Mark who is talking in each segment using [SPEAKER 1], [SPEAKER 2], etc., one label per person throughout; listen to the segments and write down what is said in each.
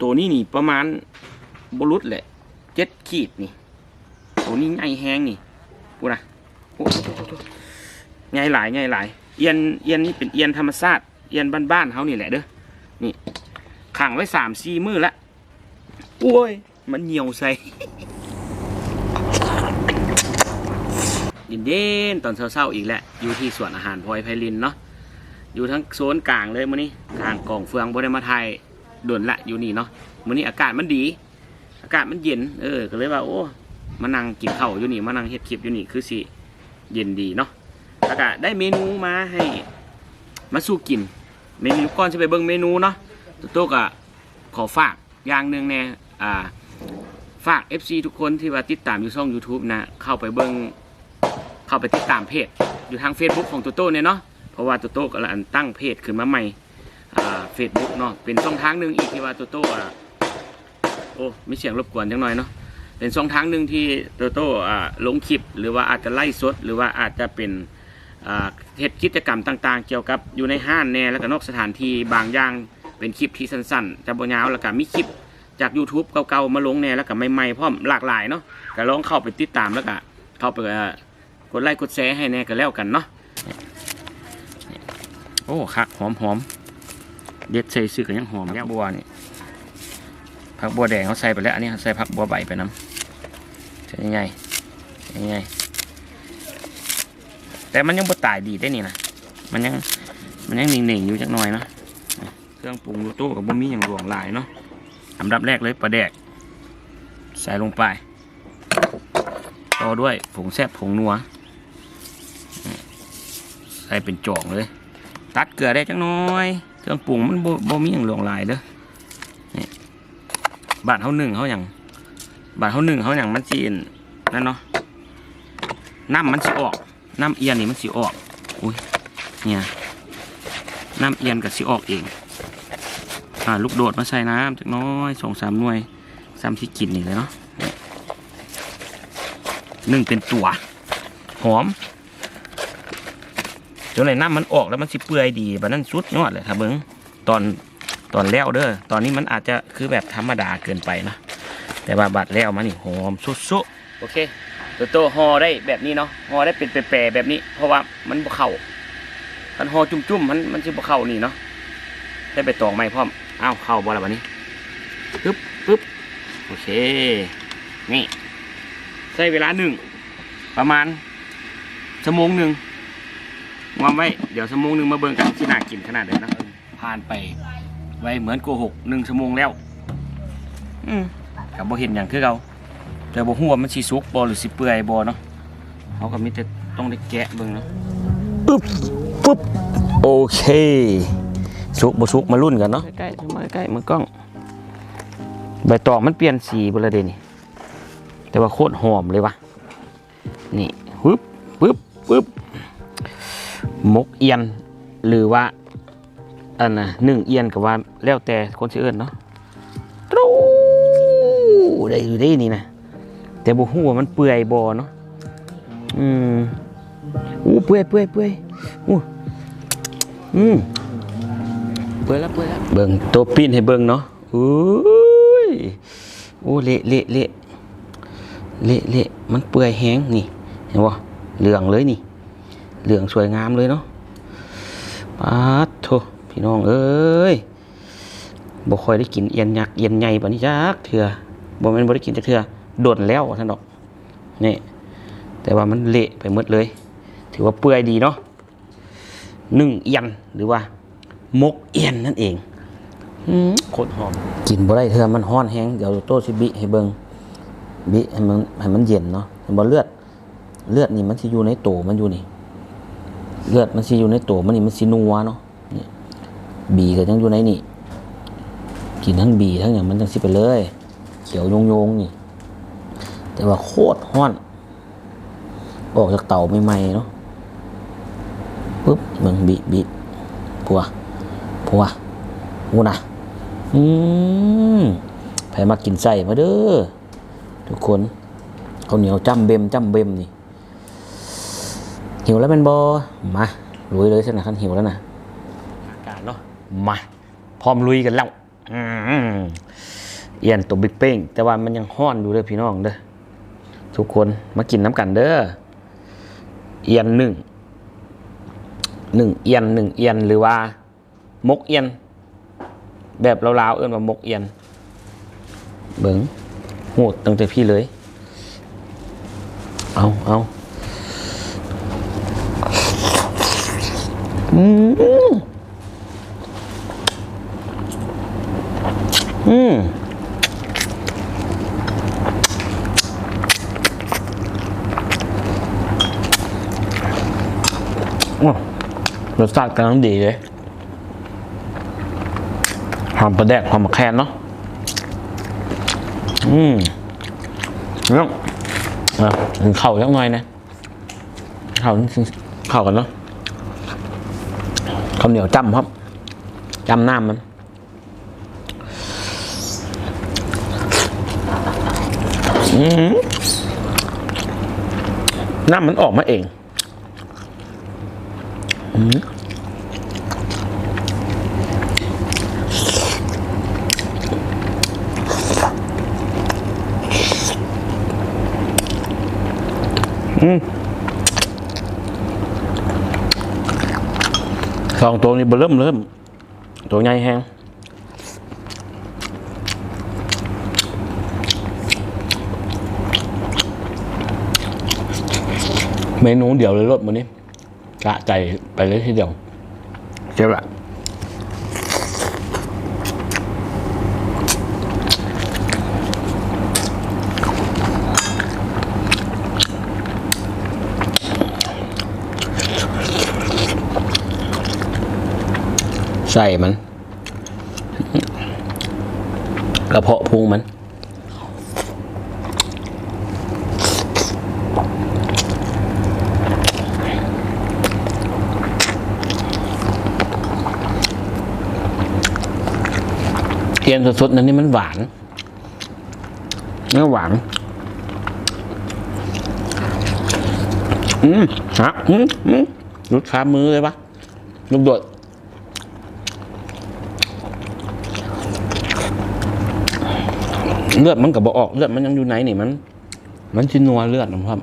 [SPEAKER 1] ตัวนี้นี่ประมาณบรุษแหละเจ็ดขีดนี่ ตัวนี้ใหญ่แห้งนี่พูนะโอ้โหใหญ่หลายใหญ่หลายเอียนเอียนนี่เป็นเอียนธรรมชาติเอียนบ้านๆเขานี่แหละเด้อนี่ขังไว้สามสี่มือละโอ้ย มันเหี่ยวใส่เย็นตอนเช้าๆอีกแล้วอยู่ที่สวนอาหารพลอยไพลินเนาะอยู่ทั้งโซนกลางเลยมื้อนี้กลางกล่องเฟืองบริมาไทย ดนละอยู่นี่เนาะมื้อนี้อากาศมันดี อากาศมันเย็น เออ ก็เลยว่า โอ้มานั่งกินข้าวอยู่นี่มานั่งเฮ็ดคลิปอยู่นี่คือสิเย็นดีเนาะแล้วก็ได้เมนูมาให้ มาสู้กิน เมนูก่อนจะไปเบิ่งเมนูเนาะตุ๊กตุ๊กอะขอฝากอย่างหนึ่งแน่อ่าฝาก FC ทุกคนที่ว่าติดตามอยู่ช่อง YouTube นะ เข้าไปเบิ่งเข้าไปติดตามเพจ อยู่ทาง Facebook ของโตโต้เนี่ยเนาะเพราะว่าโตโต้กำลังตั้งเพจขึ้นมาใหม่ เฟซบุ๊กเนาะเป็นช่องทางหนึ่งอีกที่ว่าโตโต้อะโอ้มีเสียงรบกวนจังหน่อยเนาะเป็นช่องทางหนึ่งที่โตโต้อ่าลงคลิป หรือว่าอาจจะไล่สด หรือว่าอาจจะเป็นอ่าเฮ็ดกิจกรรมต่างๆ เกี่ยวกับอยู่ในห้างแน่แล้วก็นอกสถานที่บางอย่างเป็นคลิปที่สั้นๆจะบ่ยาวแล้วก็มีคลิปจาก YouTube เก่าๆมาลงแน่แล้วก็ใหม่ๆพร้อมหลากหลายเนาะก็ลองเข้าไปติดตามแล้วก็เข้าไปกดไลค์กดแชร์ให้แน่ก็แล้วกันเนาะโอ้คักหอมหอม เด็ดใส่ซื้อกันยังหอมผักบัวนี่ผักบัวแดงเขาใส่ไปแล้วอันนี้เขาใส่ผักบัวใบไปน้ำใช่ยังไงใช่ยังไงแต่มันยังบ่ตายดีได้นี่นะมันยังมันยังหนิ่งๆอยู่จักหน่อยเนาะเครื่องปรุงรูตู้กับบะหมี่อย่างหลวงหลายเนาะอันดับแรกเลยปลาแดก ใส่ลงไปต่อด้วยผงแซ่บผงนัวใส่เป็นจ่อกเลย ตัดเกลือได้จังน้อย เครื่องปรุงมันบ่บ่มีอย่างหลวงหลายเด้อนี่บาดเขาหนึ่งเขาอย่างบาดเขาหนึ่งเขาอย่างมันจีนนั่นเนาะน้ำมันสิออกน้ำเอียนนี่มันสิออกอุ้ยเนี่ยน้ำเอียนกับสิออกเองอ่าลูกโดดมาใส่น้ำจักน้อยสองสามหน่วยซ้ำที่กินนี่เลยเนาะนี่นึ่งเป็นตัวหอม จนไหนน้ำมันออกแล้วมันสิเปื่อยดีแบบนั้นสุดยอดเลยครับเบิ้งตอนตอนแล้วเด้อตอนนี้มันอาจจะคือแบบธรรมดาเกินไปนะแต่ว่าบัดแล้วมันนี่หอมสุดๆโอเคตัวโตห่อได้แบบนี้เนาะห่อได้เป็นแปรๆแบบนี้ เพราะว่ามันบ่เข้ามันห่อจุ่มๆมันมันสิบ่เข้านี่เนาะได้ไปตองไม้พร้อมอ้าวเข้าบ่ละบัดนี้ปึ๊บปึ๊บโอเค นี่ใช้เวลาหนึ่งประมาณชั่วโมงหนึ่ง วางไว้ เดี๋ยวชั่วโมงหนึ่งมาเบิ่งกันที่น่ากินขนาดไหนนะผ่านไป ไว้เหมือนโกหกหนึ่งชั่วโมงแล้วอืมกับบ่เห็นอย่างคือเราแต่บ่ฮู้ว่ามันสิสุกบ่หรือสิเปื่อยบ่เนาะเขาก็มีแต่ต้องได้แกะเบิ่งเนาะปึ๊บปึ๊บโอเค สุกบ่สุกมาลุ้นกันเนาะใกล้ๆมาใกล้มือกล้อง ใบตองมันเปลี่ยนสีเบ่ละเดนี่แต่ว่าโคตรหอมเลยวะนี่ปึ๊บปึ๊บปึ๊บ มกเอียน หรือว่าอันน่ะหนึ่งเอียนกับว่าแล้วแต่คนชื่อเอิญเนาะตรูได้อยู่ได้นี่นะแต่บ่ฮู้ว่ามันเปื่อยบ่เนาะอืมอู้เปื่อยเปื่อยเปื่อยอู้อืมเปื่อยแล้วเปื่อยแล้วเบิ่งตัวปีนให้เบิ่งเนาะอุ้ยโอ้เละเละเละเละเละมันเปื่อยแห้งนี่ เห็นบ่เหลืองเลยนี่ เหลืองสวยงามเลยเนาะปาดโถพี่น้องเอ้ยบ่ค่อยได้กินเอียนยักเอียนใหญ่ปานนี้จักเถื่อบ่แม่นบ่ได้กินจักเถื่อโดนแล้วท่านดอกนี่แต่ว่ามันเละไปหมดเลย ถือว่าเปื่อยดีเนาะหนึ่งเอียนหรือว่ามกเอียนนั่นเองโคตรหอมกินบ่ได้เถื่อมันฮ้อนแฮงเดี๋ยวโตสิบิให้เบิงบิให้มันให้มันเย็นเนาะเห็นบ่เลือดเลือดนี่มันสิอยู่ในโตมันอยู่นี่ เลือดมันสิอยู่ในตัวมันนี่มันสินัวเนาะนี่บีก็ยังอยู่ในนี่กินทั้งบีทั้งอย่างมันจังสิไปเลยเขียวโยงโยงๆนี่ แต่ว่าโคตรห้อน ออกจากเต่าใหม่ๆเนาะปุ๊บเบิ่งบีบีผัวผัวกูนะอืมใครมากินไส้มาเด้อทุกคนเขาเหนียวจ้ำเบมจ้ำเบมนี่ หิวแล้วเป็นบมาลุยเลยสินะขั้นหิวแล้วนะอากาศเนาะมาพร้อมลุยกันแล้วเอียนตัวบิ๊กเป้งแต่ว่ามันยังห้อนอยู่เด้อพี่น้องเด้อทุกคนมากินน้ำกันเด้อเอียนหนึ่งหนึ่งเอียนหนึ่งเอียนหรือว่ามกเอียน แบบลาวๆเอื้อนว่ามกเอียน เบิงโหดตั้งแต่พี่เลย เอาเอา อืมอืมอ้รสชาติกำลังดีเลยหอมปลาแดกหอมมะแคนเนาะ อืมเนาะอะเข่าสักหน่อยนะ เข่าเข่ากันเนาะ ข้าวเหนียวจำครับจำน้ำมันน้ำมันออกมาเองอืม องตัวนี้เบิ่มเริ่มตัวใหญ่แห้งเมนูเดียวเลยรสมันนี้กะใจไปเลยทีเดียวเจ้าละ ใส่มัน กระเพาะพุงมัน เทียนสดๆนั่นนี่มันหวานเนื้อหวาน อืมฮะอืมอืมรุดขามือเลยปะลูกโดด เลือดมันกับบออกเลือดมันยังอยู่ไหนนี่มัน มันชินัวเลือดนะครับ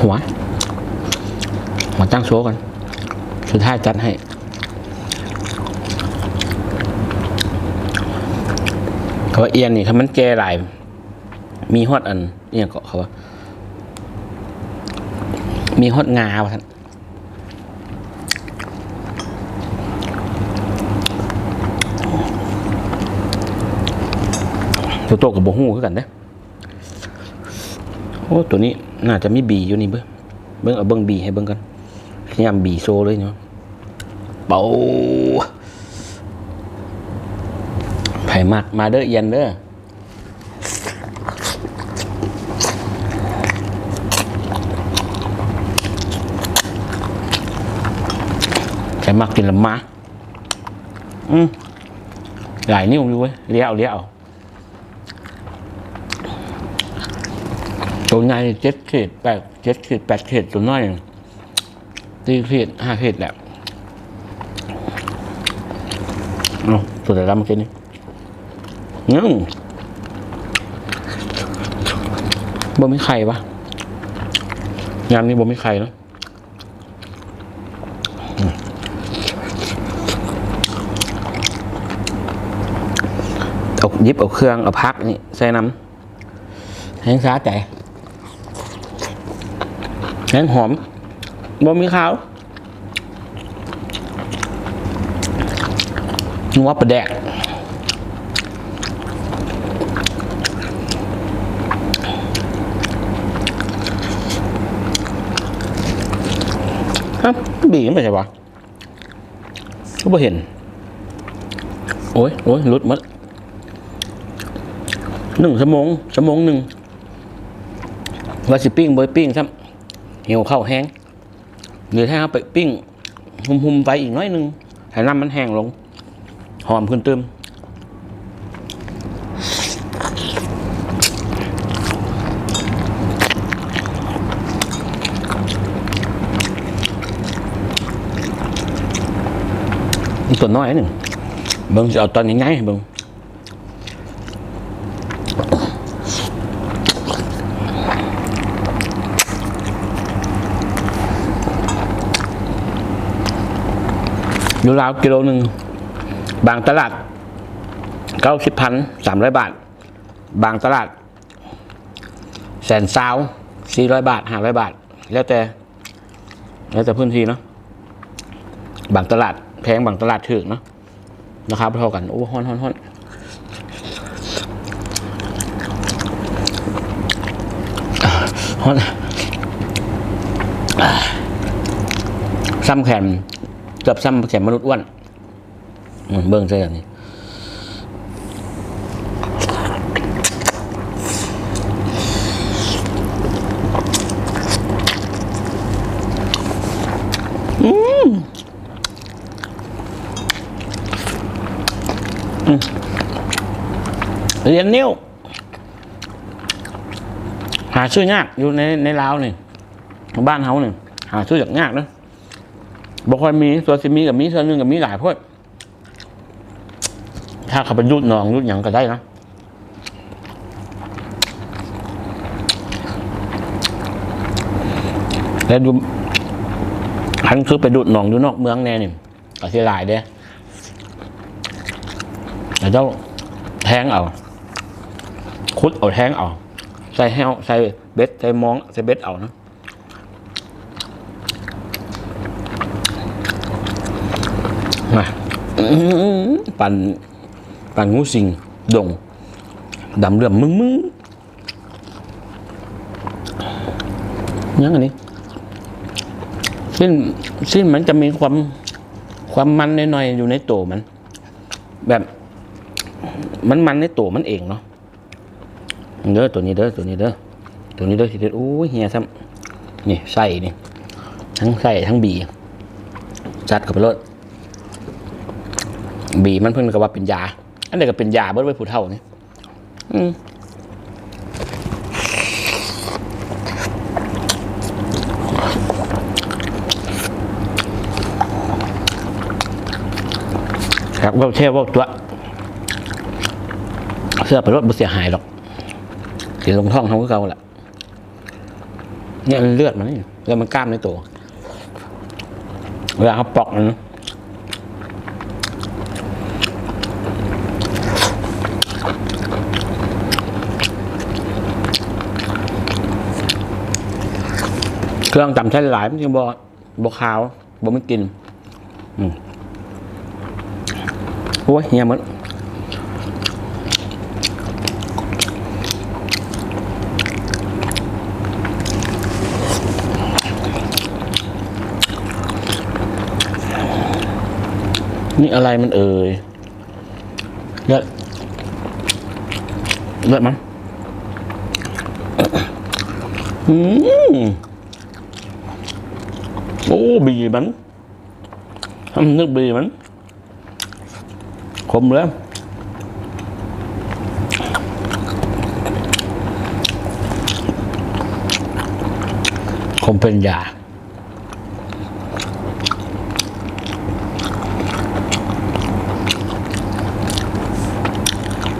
[SPEAKER 1] หัวหัวตั้งโชว์กัน สุดท้ายจัดให้เขาว่าเอียนนี่ถ้ามันแก่หลาย มีฮอดอันเนี่ยก็เขาว่า มีฮอดงาวะท่านตัวโตกับโบหูคือกันเด้โอ้ตัวนี้น่าจะมีบีอยู่นี่เบิ้งเบิ้งเอาเบิ้งบีให้เบิ้งกันยามบีโซเลยเนาะเบาไผ่มากมาเด้อเอียนเด้อ ใส่มักกินละมาอืมหลายนิ้วอยู่เว้ยเลี้ยวเลี้ยวตัวใหญ่เจ็ดขีดแปดเจ็ดขีดแปดขีดตัวน้อยสี่ขีดห้าขีดแหละเอาตัวไหนรับเมื่อกี้นี้นึ่งบ่มีไข่ปะยามนี้บ่มีไข่เนอะ เอาห ยิบเอาเครื่องเอาพักนี่ใส่น้ำแห้งซาใจแห้งหอมบ่มีข้าวนัวประแดกครับบีกันไปใช่ปะก็บ่เห็น โอ้ยโอ้ยลุดมัด หนึ่งสมองสมงหนึ่งว่าสิปิ้งบอยปิ้งครับเหี่ยวเข้าแห้งหรือถ้าเอาไปปิ้งหุ่มๆไปอีกน้อยหนึ่งให้น้ำมันแห้งลง หอมขึ้นเติมตัวน้อยหนึ่งเบิ้งจะเอาตอนง่ายๆเบิ้ง อยู่ราวกิโลหนึ่ง บางตลาดเก้าสิบพันสามร้อยบาท บางตลาด แสนซาวสี่ร้อยบาทห้าร้อยบาท แล้วแต่ แล้วแต่พื้นที่เนาะบางตลาดแพงบางตลาดถูกเนาะราคาเท่ากัน โอ้ฮ้อนฮ้อนฮ้อนอ่าฮ้อนซ้ำแขน เกือบซ้ำแขนมนุษย์อ้วนอืมเบิ่งใช่อย่างนี้เรียนนิ้ว หาซื้อยากอยู่ในในลาวนี่ บ้านเฮานี่หาซื้อยากยากนะ บ่ค่อยมีตัวสิมีกับมีส่วนหนึ่งกับมีหลายพวกถ้าเขาไปยุดนองยุดหยังก็ได้นะแล้วดูทันคือไปดูดหนองอยู่นอกเมืองแน่นี่ก็สิหลายเด้แต่เจ้าแทงเอา คุดเอาแทงเอา ใส่แห้วใส่เบ็ดใส่มองใส่เบ็ดเอานะมาอื้อหือ ปั่นปั่นงูสิงดงดำเรื่อมมึงมึงยังอันนี้สิ้นสิ้นมันจะมีความความมันหน่อยๆอยู่ในตัวมัน แบบ มันมันในตัวมันเองเนาะเด้อตัวนี้เด้อตัวนี้เด้อตัวนี้เด้อทีเด็ดโอ้ยเฮียซ้ำนี่ไส้นี่ทั้งไส้ทั้งบีจัดกับไปรถ บีมันเพิ่งกับว่าเป็นยา อันนี้ก็เป็นยาเบิดไว้ผู้เฒ่านี่ครับเว่าเช่ว่าตัว เสื้อไปรถบ่เสียหายหรอกสีลงท้องเขาก็เก่าแหละเนี่ยเลือดมันนี่เลือดมันกล้ามในตัวเวลาเขาปอกมันนะ เครื่องจำใช้หลายมันจึงบ่บ่ขาวบ่ไม่กินอืมโอ้ยเฮียมันนี่อะไรมันเอ่ยเลือดเลือดมันอืม โอ้บีมันทำนึกบีมันคมแล้วคมเป็นยา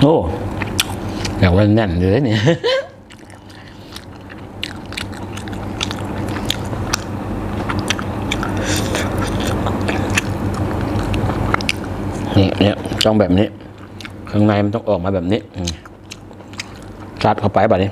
[SPEAKER 1] โอ้อยากว่าแน่นเลยเนี่ย นี่เนี่ย ต้องแบบนี้ข้างในมันต้องออกมาแบบนี้ซัดเข้าไปแบบนี้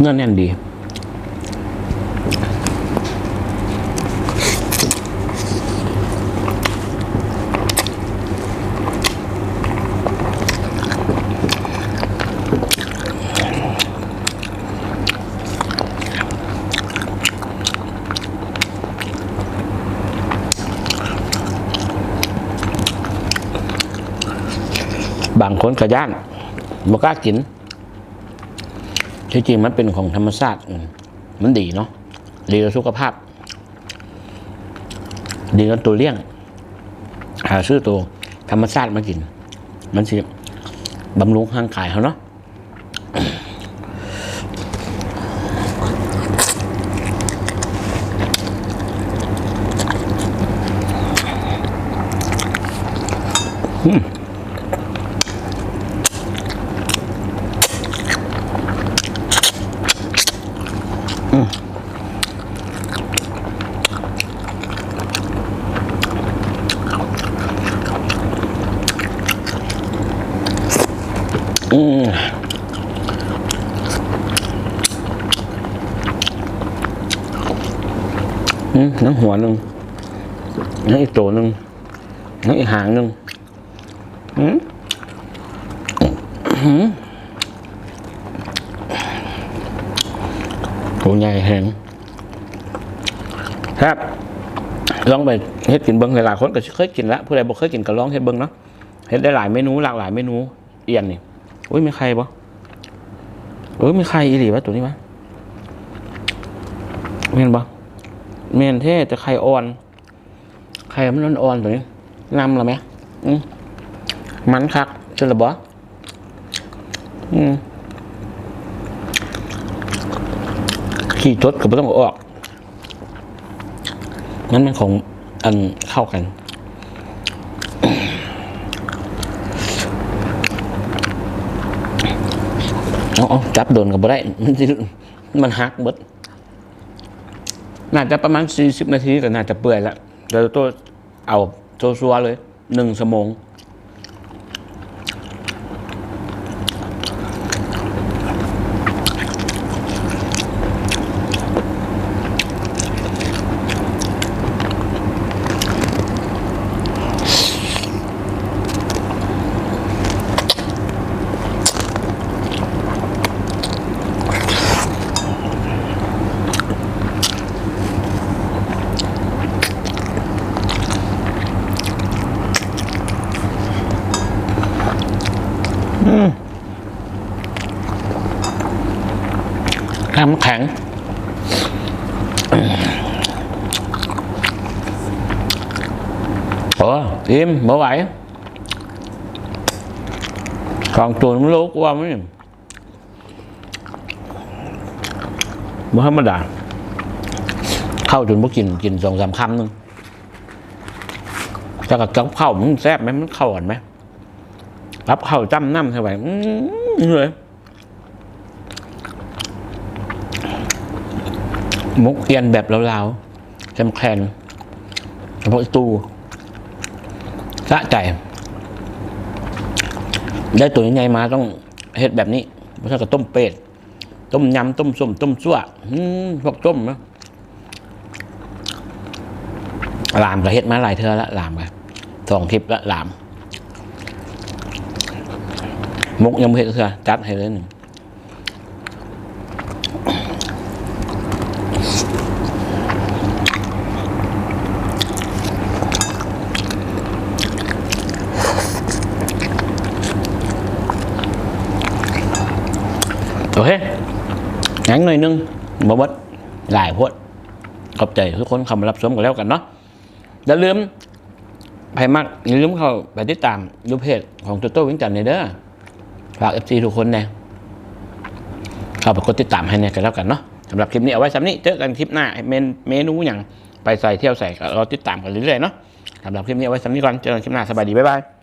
[SPEAKER 1] เนื้อแน่นดี คนกระย่านบกล้ากินที่จริงมันเป็นของธรรมชาติมมันดีเนาะดีต่อสุขภาพ ดีต่อตัวเลี้ยง หาซื้อตัวธรรมชาติมากิน มันสิบำรุงร่างกายเขาเนาะ อืมน้ำหัวหนึ่งน้ำอีกตัวหนึ่งน้ำอีกหางหนึ่งอืมอืมตัวใหญ่แหงครับ ลองไปเฮ็ดกินเบิ้งหลายๆคนก็เคยกินละผู้ใดบ่เคยกินก็ลองเฮ็ดเบิ้งเนาะเฮ็ดได้หลายเมนูหลากหลายเมนูเอียนนี่ อุ้ยมีใครบ่เอ้ยมีใครอีหลีวะตัวนี้วะเห็นบ่เมนเท่แต่ไข่อ่อนไข่มันอ่อนๆตัวนี้นำละไหมอืมมันคักใช่หรือบ่อืมขี้จดก็บ่ต้องอออกนั้นมันของอันเข้ากัน เอาเอจับโดนกับบ่ได้ มันสิมันหักเบิดน่าจะประมาณ 40 นาทีก็น่าจะเปื่อยแล้วเราตัวเอาโซซัวเลยหนึ่งสัมมง น้ำแข็ง โอ้อิ่มบ่ไหวกองตัวมันโลกว่ามั้ยบ่ธรรมดา เข้าจนบ่กินกินสองสามคำนึงแต่กับกับข้ามันแซ่บไหมมันเข้ากันไหม รับเข้าจ้ำน้ำเท่าไหร่อื้อเลยมุกเอียนแบบลาวๆแคมแคนเฉพาะตูสะใจ ได้ตัวใหญ่มาต้องเฮ็ดแบบนี้ไม่ใช่กับต้มเป็ด ต้มยำต้มส้มต้มซั่วอืมพวกต้มนะลามก็เฮ็ดมาหลายเทือละลามกันสองคลิปละลาม มุกยังไม่เฮ็ดเทื่อจัดให้เลยหนึ่งโอเคงั้นหน่อยนึงบ่บดหลายพวดขอบใจทุกคนเข้ามารับชมกันแล้วกันเนาะอย่าลืมใครมักอย่าลืมเข้าไปติดตามดูเพจของตัวโต้วิ่งจันทร์เนเด้อ ฝากเอฟซีทุกคนนะเข้าไปกดติดตามให้เนี่ยกันแล้วกันเนาะสำหรับคลิปนี้เอาไว้สำนี้เจอกันคลิปหน้าเมนเมนูอย่างไปใส่เที่ยวใส่เราติดตามกันเรื่อยๆเนาะสำหรับคลิปนี้เอาไว้สำนี้ก่อนเจอกันคลิปหน้าสบายดีบ๊ายบาย